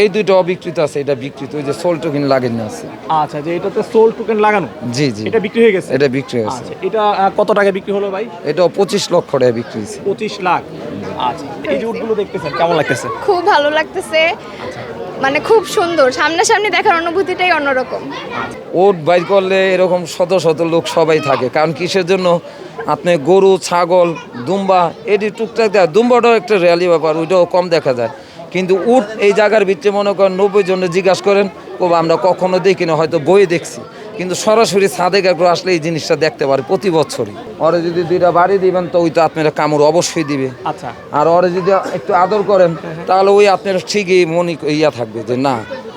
এই দুটো অবিকৃত আছে এটা বিকৃত ওই যে সোল টোকেন লাগেন আছে। আচ্ছা যে এটাতে সোল টোকেন লাগানো? জি জি। এটা বিক্রি হয়ে গেছে? এটা বিক্রি হয়েছে আচ্ছা এটা কত টাকা বিক্রি হলো ভাই? এটা পঁচিশ লক্ষ টাকা বিক্রি হয়েছে। পঁচিশ লাখ। আচ্ছা এই যে উটগুলো দেখতেছেন কেমন লাগতেছে? খুব ভালো লাগতেছে। মানে খুব সুন্দর সামনাসামনি দেখার অনুভূতিটাই অন্যরকম। ওট বাইর করলে এরকম শত শত লোক সবাই থাকে কারণ কিসের জন্য? আপনি গরু ছাগল দুম্বা এটি টুকটাক দেয় দুম্বাটাও একটা র্যালি ব্যাপার ওইটাও কম দেখা যায়। কিন্তু উট এই জায়গার ভিতরে মনে করেন নব্বই জনে জিজ্ঞাসা করেন ও আমরা কখনো দেখি না হয়তো বইয়ে দেখছি। কিন্তু সরাসরি ছাদে একটু আসলে এই জিনিসটা দেখতে পারে প্রতি বছরই। ওরা যদি দুইটা বাড়ি দিবেন তো ওই তো আপনারা কামড় অবশ্যই দিবে। আচ্ছা। আর ওরে যদি একটু আদর করেন তাহলে ওই আপনার ঠিকই মনে ইয়া থাকবে যে না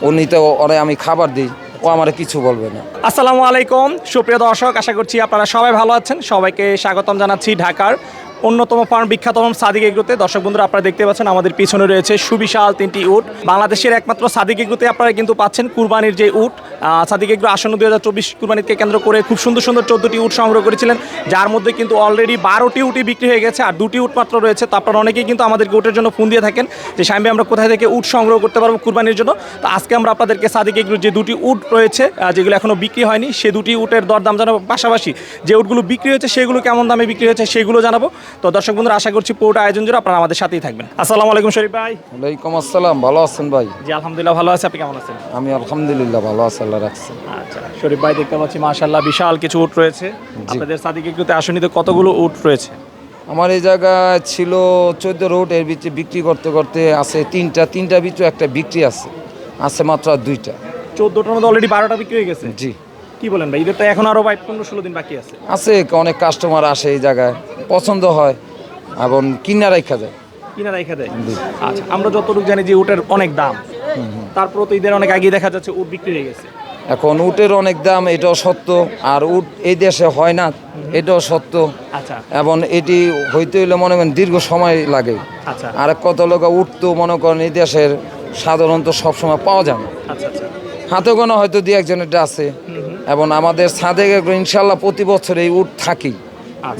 উনি তো ওরে আমি খাবার দিই ও আমার কিছু বলবে না। আসসালামু আলাইকুম সুপ্রিয় দর্শক আশা করছি আপনারা সবাই ভালো আছেন। সবাইকে স্বাগতম জানাচ্ছি ঢাকার। অন্যতম ফার্ম বিখ্যাতম সাদিক এগ্রোতে দর্শক বন্ধুরা, আপনারা দেখতে পাচ্ছেন আমাদের পিছনে রয়েছে সুবিশাল তিনটি উট। বাংলাদেশের একমাত্র সাদিক এগ্রোতে আপনারা কিন্তু পাচ্ছেন কুরবানির যে উট। সাদিক এগ্রো আসন্ন দুই হাজার চব্বিশ কুরবানিকে কেন্দ্র করে খুব সুন্দর সুন্দর চোদ্দটি উট সংগ্রহ করেছিলেন, যার মধ্যে কিন্তু অলরেডি বারোটি উটই বিক্রি হয়ে গেছে, আর দুটি উট মাত্র রয়েছে। তো আপনারা অনেকেই কিন্তু আমাদেরকে উটের জন্য ফোন দিয়ে থাকেন যে স্বামী আমরা কোথায় থেকে উট সংগ্রহ করতে পারব কুরবানির জন্য? তো আজকে আমরা আপনাদেরকে সাদিক এগ্রোর যে দুটি উট রয়েছে যেগুলো এখনও বিক্রি হয়নি, সে দুটি উটের দরদাম জানাব। পাশাপাশি যে উটগুলো বিক্রি হয়েছে, সেগুলো কেমন দামে বিক্রি হয়েছে, সেগুলো জানাব। তো দর্শক বন্ধুরা আশা করছি পুরোটা আয়োজন জন্য আপনারা আমাদের সাথেই থাকবেন। আসসালামু আলাইকুম শরীফ ভাই। ওয়ালাইকুম আসসালাম ভালো আছেন ভাই? জি আলহামদুলিল্লাহ ভালো আছে। আপনি কেমন আছেন? আমি আলহামদুলিল্লাহ ভালো আছি আল্লাহ রাখছি। আচ্ছা শরীফ ভাই দেখতে পাচ্ছি মাশাল্লাহ বিশাল কিছু উট রয়েছে। আপনাদের সাদিক এগ্রোতে আসনিতে কতগুলো উট রয়েছে? আমার এই জায়গায় ছিল চোদ্দ রোডের বিচে বিক্রি করতে করতে আছে তিনটা তিনটা ভিতরে একটা বিক্রি আছে। আছে মাত্র দুইটা। চোদ্দোটার মধ্যে অলরেডি বারোটা বিক্রি হয়ে গেছে? জি। কি বলেন ভাই ঈদের তো এখন আরও ভাই পনেরো ষোলো দিন বাকি আছে। আছে অনেক কাস্টমার আসে এই জায়গায়। পছন্দ হয় এবং কিনা রাখা যায়। কিনা রেখে দেয় আচ্ছা আমরা যতটুকু জানি যে উটের অনেক দাম। তারপর তো ঈদের অনেক আগে দেখা যাচ্ছে উট বিক্রি হয়ে গেছে। এখন উটের অনেক দাম এটাও সত্য। আর উট এই দেশে হয় না এটাও সত্য। আচ্ছা। এবং এটি হইতে হইলে মনে করেন দীর্ঘ সময় লাগে। আচ্ছা। আর কত লোক উট তো মনে করেন এই দেশের সাধারণত সবসময় পাওয়া যায় না। আচ্ছা আচ্ছা। হাতে গোনা হয়তো দু একজনের আছে এবং আমাদের ছাদে ইনশাল্লাহ প্রতি বছর এই উট থাকেই। আচ্ছা,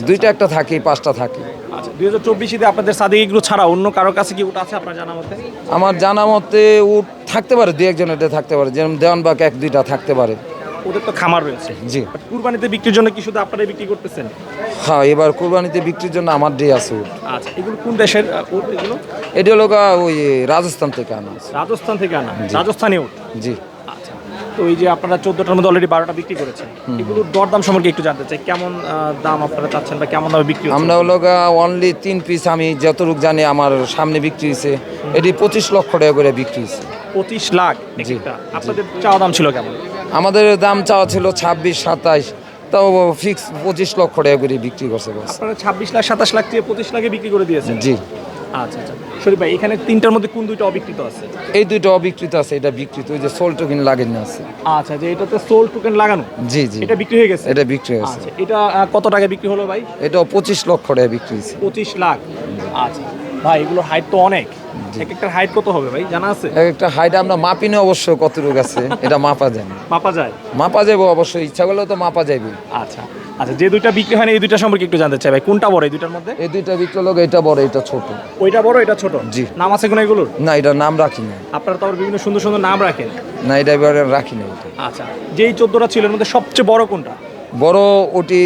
দুইটা একটা থাকেই পাঁচটা থাকে। আচ্ছা দুই হাজার চব্বিশে আপনাদের সাদিক এগুলো ছাড়া অন্য কারও কাছে কি উট আছে আপনার জানা মতে? আমার জানা মতে উট থাকতে পারে দু একজনের থাকতে পারে যেমন দেওয়ানবাগ এক দুইটা থাকতে পারে। ওদের তো খামার রয়েছে। জি। কুরবানিতে বিক্রির জন্য কি শুধু আপনারাই বিক্রি করতেছেন? হ্যাঁ এবার কোরবানিতে বিক্রির জন্য আমার ডে আছে উট আচ্ছা এগুলো কোন দেশের উট এগুলো? এটি হলো ওই রাজস্থান থেকে আনা রাজস্থান থেকে আনা রাজস্থানী উট জি। আচ্ছা তো এই যে আপনারা চোদ্দোটার মধ্যে অলরেডি বারোটা বিক্রি করেছেন এগুলোর দরদাম সম্পর্কে একটু জানতে চাই। কেমন দাম আপনারা চাচ্ছেন বা কেমন দামে বিক্রি আমরা হলো অনলি তিন পিস আমি যতটুকু জানি আমার সামনে বিক্রি হয়েছে এটি পঁচিশ লক্ষ টাকা করে বিক্রি হয়েছে। পঁচিশ লাখ জি, আপনাদের চাওয়া দাম ছিল কেমন? আমাদের দাম চাওয়া ছিল ছাব্বিশ সাতাইশ তাও ফিক্স পঁচিশ লক্ষ টাকা করে বিক্রি করছে আপনারা ছাব্বিশ লাখ সাতাশ লাখ থেকে পঁচিশ লাখে বিক্রি করে দিয়েছেন? জি। আচ্ছা আচ্ছা। শরীফ ভাই এখানে তিনটার মধ্যে কোন দুইটা অবিকৃত আছে? এই দুইটা অবিকৃত আছে এটা বিকৃত ওই যে সোল টোকেন লাগেন না আছে। আচ্ছা যে এটাতে সোল টোকেন লাগানো? জি জি। এটা বিক্রি হয়ে গেছে? এটা বিক্রি হয়েছে আচ্ছা এটা কত টাকা বিক্রি হলো ভাই? এটাও পঁচিশ লক্ষ টাকা বিক্রি হয়েছে। পঁচিশ লাখ। আচ্ছা ভাই এগুলোর হাইট তো অনেক। এক একটা হাইট কত হবে ভাই জানা আছে? এক একটা হাইট আমরা মাপিনে অবশ্য কতটুকু আছে এটা মাপা যায় না। মাপা যায়? মাপা যাবে অবশ্যই ইচ্ছা করলেও তো মাপা যাবে। আচ্ছা আচ্ছা যে দুইটা বিক্রি হয় না এই দুইটা সম্পর্কে একটু জানতে চাই ভাই। কোনটা বড় এই দুইটার মধ্যে? এই দুইটা বিক্রি লোক এটা বড় এটা ছোট। ওইটা বড় এটা ছোট? জি। নাম আছে কোনো এগুলোর? না এটা নাম রাখি না আপনারা তো আবার বিভিন্ন সুন্দর সুন্দর নাম রাখেন। না এটা এবারে রাখি না এটা। আচ্ছা যেই চোদ্দটা ছিল এর মধ্যে সবচেয়ে বড় কোনটা? বড় ওটি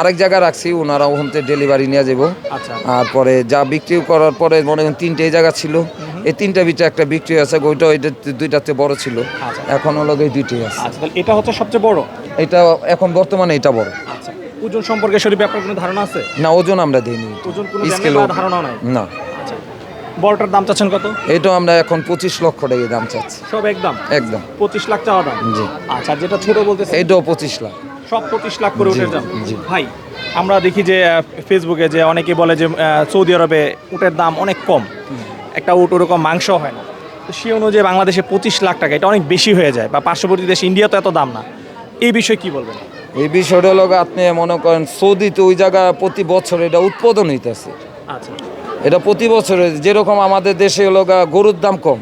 আরেক জায়গায় রাখছি ওনারা ওখান থেকে ডেলিভারি নিয়ে যাব। আচ্ছা। আর পরে যা বিক্রি করার পরে মনে করেন তিনটে জায়গা ছিল। এই তিনটা ভিতরে একটা বিক্রি আছে ওইটা ওইটা দুইটাতে বড় ছিল। আচ্ছা। এখন হলো এই দুইটাই আছে। আচ্ছা এটা হচ্ছে সবচেয়ে বড়? এটা এখন বর্তমানে এটা বড়। ওজন সম্পর্কে শরীফ আপনার কোনো ধারণা আছে? না ওজন আমরা দিইনি। ওজন কোনো স্কেল ধারণা নাই? না। আচ্ছা। বড়টার দাম চাচ্ছেন কত? এটা আমরা এখন পঁচিশ লক্ষ টাকা দাম চাচ্ছি। সব একদম? একদম। পঁচিশ লাখ চাওয়া দাম? জি। আচ্ছা যেটা ছোট বলতেছে এটাও পঁচিশ লাখ। সব পঁচিশ লাখ করে উঠে দাম জি। ভাই আমরা দেখি যে ফেসবুকে যে অনেকে বলে যে সৌদি আরবে উটের দাম অনেক কম। একটা উট ওরকম মাংস হয় না। তো সে অনুযায়ী বাংলাদেশে পঁচিশ লাখ টাকা এটা অনেক বেশি হয়ে যায়। বা পার্শ্ববর্তী দেশ ইন্ডিয়া তো এত দাম না। এই বিষয়ে কি বলবেন? এই বিষয়টা হলো আপনি মনে করেন সৌদিতে ওই জায়গা প্রতি বছর এটা উৎপাদন হইতেছে। আচ্ছা। এটা প্রতি বছরে যেরকম আমাদের দেশে হলো গরুর দাম কম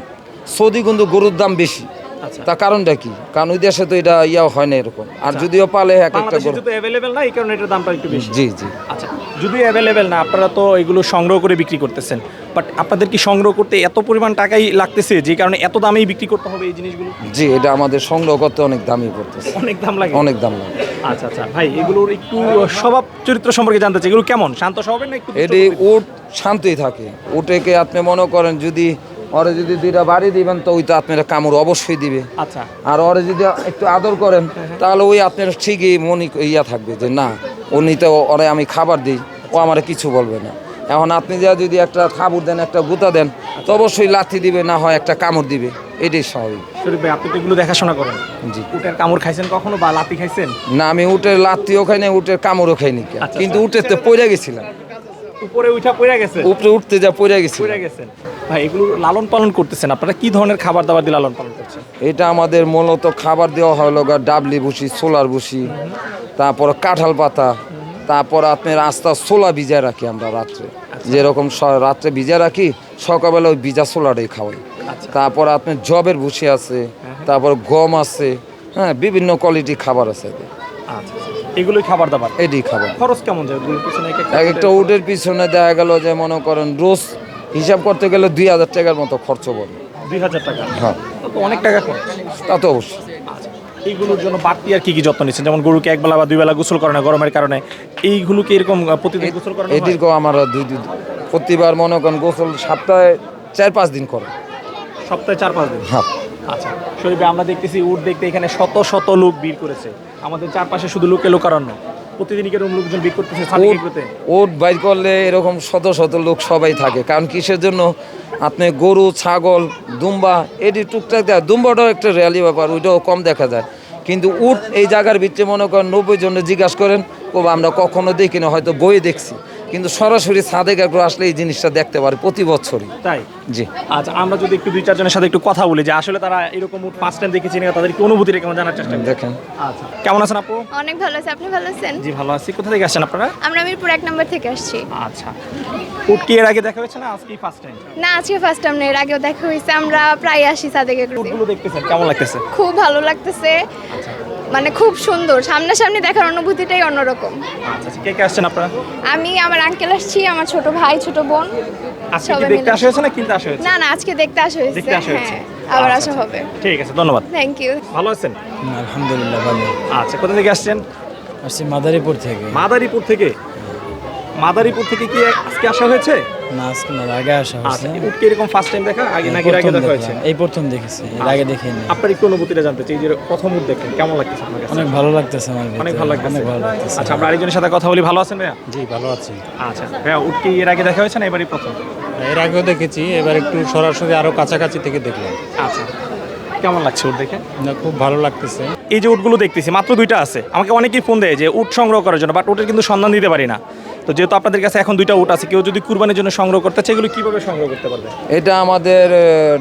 সৌদি কিন্তু গরুর দাম বেশি। আচ্ছা। তার কারণটা কি? কারণ ওই দেশে তো এটা ইয়া হয় না এরকম। আর যদিও পালে এক একটা গরু অ্যাভেলেবেল না এই কারণে এটার দামটা একটু বেশি। জি জি। আচ্ছা যদি অ্যাভেলেবেল না আপনারা তো এগুলো সংগ্রহ করে বিক্রি করতেছেন। বাট আপনাদের কি সংগ্রহ করতে এত পরিমাণ টাকাই লাগতেছে যে কারণে এত দামেই বিক্রি করতে হবে এই জিনিসগুলো? জি এটা আমাদের সংগ্রহ করতে অনেক দামই পড়তেছে। অনেক দাম লাগে। অনেক দাম লাগে। আচ্ছা আচ্ছা। ভাই এগুলোর একটু স্বভাব চরিত্র সম্পর্কে জানতে চাই। এগুলো কেমন? শান্ত স্বভাবের না একটু এটি উট শান্তই থাকে। উটেকে আপনি মনে করেন যদি ওরে যদি দুইটা বাড়ি দিবেন তো ওই তো আপনারা কামড় অবশ্যই দিবে। আচ্ছা। আর ওরে যদি একটু আদর করেন তাহলে ওই আপনার ঠিকই মনে ইয়া থাকবে যে না উনি তো ওরে আমি খাবার দিই ও আমার কিছু বলবে না। এখন আপনি যা যদি একটা খাবার দেন একটা গুতা দেন তো অবশ্যই লাথি দিবে না হয় একটা কামড় দিবে। এটাই স্বাভাবিক। শরীফ ভাই আপনি তো এগুলো দেখাশোনা করেন। জি। উটের কামড় খাইছেন কখনো বা লাতি খাইছেন? না আমি উটের লাত্তিও খাই না উটের কামড়ও খাইনি কে। আচ্ছা, কিন্তু উটের তো পড়ে গেছিলাম। উপরে উঠা পড়ে গেছে উপরে উঠতে যা পড়ে গেছিল পড়ে গেছেন। ভাই এগুলো লালন পালন করতেছেন। আপনারা কি ধরনের খাবার দাবার দিয়ে লালন পালন করছেন? এটা আমাদের মূলত খাবার দেওয়া হলো ডাবলি ভুসি সোলার ভুসি তারপর কাঁঠাল পাতা তারপর আপনি রাস্তা সোলা ভিজায় রাখি আমরা রাত্রে। যেরকম রাত্রে ভিজা রাখি সকালবেলা ওই ভিজা সোলাটাই খাওয়াই। তারপর আপনি জবের ভুসি আছে তারপর গম আছে হ্যাঁ বিভিন্ন কোয়ালিটি খাবার আছে আচ্ছা এগুলোই খাবার দাবার? এটি খাবার। খরচ কেমন যায়? এক একটা এক উটের পিছনে দেখা গেল যে মনে করেন রোজ হিসাব করতে গেলে দুই হাজার টাকার মতো খরচ পড়ে দুই হাজার টাকা? হ্যাঁ। অনেক টাকা খরচ। তা তো অবশ্যই। আচ্ছা এইগুলোর জন্য বাড়তি আর কি কি যত্ন নিচ্ছেন? যেমন গরুকে এক বেলা বা দুই বেলা গোসল করে না গরমের কারণে। এইগুলোকে এরকম প্রতিদিন গোসল করে? এটির আমার দুই দুই প্রতিবার মনে করেন গোসল সপ্তাহে চার পাঁচ দিন করে। সপ্তাহে চার পাঁচ দিন? হ্যাঁ। আচ্ছা শরীফে আমরা দেখতেছি উট দেখতে এখানে শত শত লোক ভিড় করেছে। আমাদের চারপাশে শুধু লোকে লোকারণ্য প্রতিদিনই কেরকম লোকজন ভিড় করতেছে ওট বাইর করলে এরকম শত শত লোক সবাই থাকে। কারণ কিসের জন্য? আপনি গরু ছাগল দুম্বা এটি টুকটাক দেয়। দুম্বাটাও একটা র্যালি ব্যাপার ওইটাও কম দেখা যায়। কিন্তু উট এই জায়গার ভিতরে মনে করেন নব্বই জনে জিজ্ঞাসা করেন ও আমরা কখনো দেখিনি, হয়তো বই দেখছি। কিন্তু সরাসরি সাদেক একটু আসলে এই জিনিসটা দেখতে পারে প্রতি বছরই। তাই? জি। আচ্ছা আমরা যদি একটু দুই চারজনের সাথে একটু কথা বলি যে আসলে তারা এরকম ফার্স্ট টাইম দেখেছি না তাদের কি অনুভূতিটা কেমন জানার চেষ্টা দেখেন। আচ্ছা কেমন আছেন আপু? অনেক ভালো আছে আপনি ভালো আছেন? জি ভালো আছি। কোথা থেকে আসছেন আপনারা? আমরা মিরপুর এক নম্বর থেকে আসছি। আচ্ছা। উট কি এর আগে দেখা হয়েছে না? আজকে ফার্স্ট টাইম না আজকে ফার্স্ট টাইম না এর আগেও দেখা হয়েছে। আমরা প্রায় আসি সাদেকে উটগুলো দেখতেছেন কেমন লাগতেছে? খুব ভালো লাগতেছে। মানে খুব সুন্দর। সামনাসামনি দেখার অনুভূতিটাই অন্যরকম। আচ্ছা আচ্ছা কে কে আসছেন আপনারা? আমি আমার আঙ্কেল আসছি আমার ছোট ভাই ছোট বোন আজকে কি দেখতে। আসা হয়েছে না কিনতে আসা হয়েছে? না না আজকে দেখতে আসা হয়েছে। দেখতে আসা হয়েছে। হ্যাঁ আবার আচ্ছা, আসা হবে ঠিক আছে ধন্যবাদ। থ্যাংক ইউ ভালো আছেন? আলহামদুলিল্লাহ ভালো। আচ্ছা কোথা থেকে আসছেন? আসছি মাদারীপুর থেকে। মাদারীপুর থেকে? মাদারীপুর থেকে কি আজকে আসা হয়েছে? না আজকে না আগে আসা আচ্ছা হয়েছে উট কি এরকম ফার্স্ট টাইম দেখা? আগে নাকি আগে দেখা হয়েছে? এই প্রথম দেখেছি এর আগে দেখিনি। আপনার একটু অনুভূতিটা জানতে চাই এই যে প্রথম উট দেখলেন কেমন লাগতেছে আপনার কাছে? অনেক ভালো লাগতেছে আমার অনেক ভালো লাগতেছে। অনেক ভালো লাগতেছে। আচ্ছা আমরা আরেকজনের সাথে কথা বলি ভালো আছেন ভাইয়া? জি ভালো আছি। আচ্ছা ভাইয়া উট কি এর আগে দেখা হয়েছে না এবারই প্রথম? এর আগেও দেখেছি এবার একটু সরাসরি আরও কাছাকাছি থেকে দেখলাম। আচ্ছা কেমন লাগছে উট দেখে? না, খুব ভালো লাগতেছে। এই যে উটগুলো দেখতেছি মাত্র দুইটা আছে। আমাকে অনেকেই ফোন দেয় যে উট সংগ্রহ করার জন্য বাট উটের কিন্তু সন্ধান দিতে পারি না। তো যেহেতু আপনাদের কাছে এখন দুইটা উট আছে কেউ যদি কুরবানির জন্য সংগ্রহ করতে চায় এগুলো কীভাবে সংগ্রহ করতে পারবে? এটা আমাদের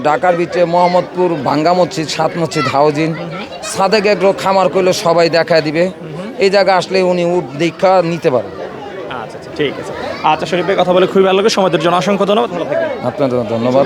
ঢাকার বিচে মোহাম্মদপুর ভাঙ্গা মসজিদ সাত মসজিদ হাউজিন সাদেক এগ্রো খামার করলে সবাই দেখা দিবে। এই জায়গা আসলে উনি উট দীক্ষা নিতে পারেন আচ্ছা আচ্ছা ঠিক আছে। আচ্ছা শরীফের কথা বলে খুবই ভালো লাগে। সমাজের জন্য অসংখ্য ধন্যবাদ। ভালো থাকবেন। ধন্যবাদ।